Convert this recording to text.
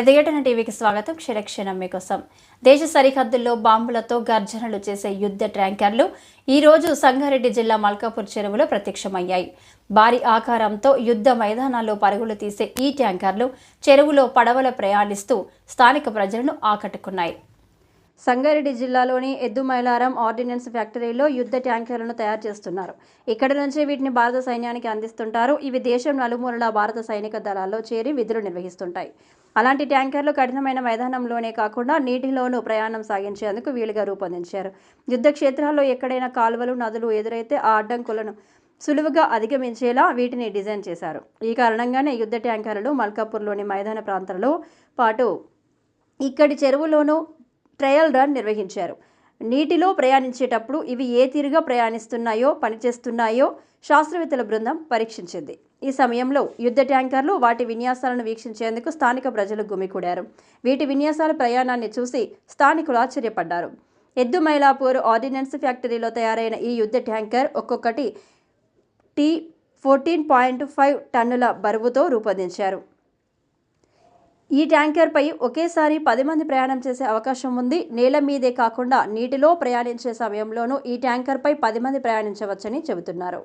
ప్రతిఘటన టీవీకి స్వాగతం. క్షణక్షణం మీకోసం. దేశ సరిహద్దుల్లో బాంబులతో గర్జనలు చేసే యుద్ధ ట్యాంకర్లు ఈరోజు సంగారెడ్డి జిల్లా మల్కాపూర్ చెరువులో ప్రత్యక్షమయ్యాయి. భారీ ఆకారంతో యుద్ధ మైదానాల్లో పరుగులు తీసే ఈ ట్యాంకర్లు చెరువులో పడవల ప్రయాణిస్తూ స్థానిక ప్రజలను ఆకట్టుకున్నాయి. సంగారెడ్డి జిల్లాలోని ఎద్దుమైలారం ఆర్డినెన్స్ ఫ్యాక్టరీలో యుద్ధ ట్యాంకర్లను తయారు చేస్తున్నారు. ఇక్కడ నుంచే వీటిని భారత సైన్యానికి అందిస్తుంటారు. ఇవి దేశం నలుమూలల భారత సైనిక దళాల్లో చేరి విధులు నిర్వహిస్తుంటాయి. అలాంటి ట్యాంకర్లు కఠినమైన మైదానంలోనే కాకుండా నీటిలోనూ ప్రయాణం సాగించేందుకు వీలుగా రూపొందించారు. యుద్ధ క్షేత్రాల్లో ఎక్కడైనా కాలువలు నదులు ఎదురైతే ఆ అడ్డంకులను సులువుగా అధిగమించేలా వీటిని డిజైన్ చేశారు. ఈ కారణంగానే యుద్ధ ట్యాంకర్లు మల్కాపూర్లోని మైదాన ప్రాంతాలలో పాటు ఇక్కడి చెరువులోనూ ట్రయల్ రన్ నిర్వహించారు. నీటిలో ప్రయాణించేటప్పుడు ఇవి ఏ తీరుగా ప్రయాణిస్తున్నాయో పనిచేస్తున్నాయో శాస్త్రవేత్తల బృందం పరీక్షించింది. ఈ సమయంలో యుద్ధ ట్యాంకర్లు వాటి విన్యాసాలను వీక్షించేందుకు స్థానిక ప్రజలు గుమికూడారు. వీటి విన్యాసాల ప్రయాణాన్ని చూసి స్థానికులు ఆశ్చర్యపడ్డారు. ఎద్దు మైలాపూర్ ఆర్డినెన్స్ ఫ్యాక్టరీలో తయారైన ఈ యుద్ధ ట్యాంకర్ ఒక్కొక్కటి టీ ఫోర్టీన్ పాయింట్ ఫైవ్ టన్నుల బరువుతో రూపొందించారు. ఈ ట్యాంకర్పై ఒకేసారి పది మంది ప్రయాణం చేసే అవకాశం ఉంది. నేల మీదే కాకుండా నీటిలో ప్రయాణించే సమయంలోనూ ఈ ట్యాంకర్పై పది మంది ప్రయాణించవచ్చని చెబుతున్నారు.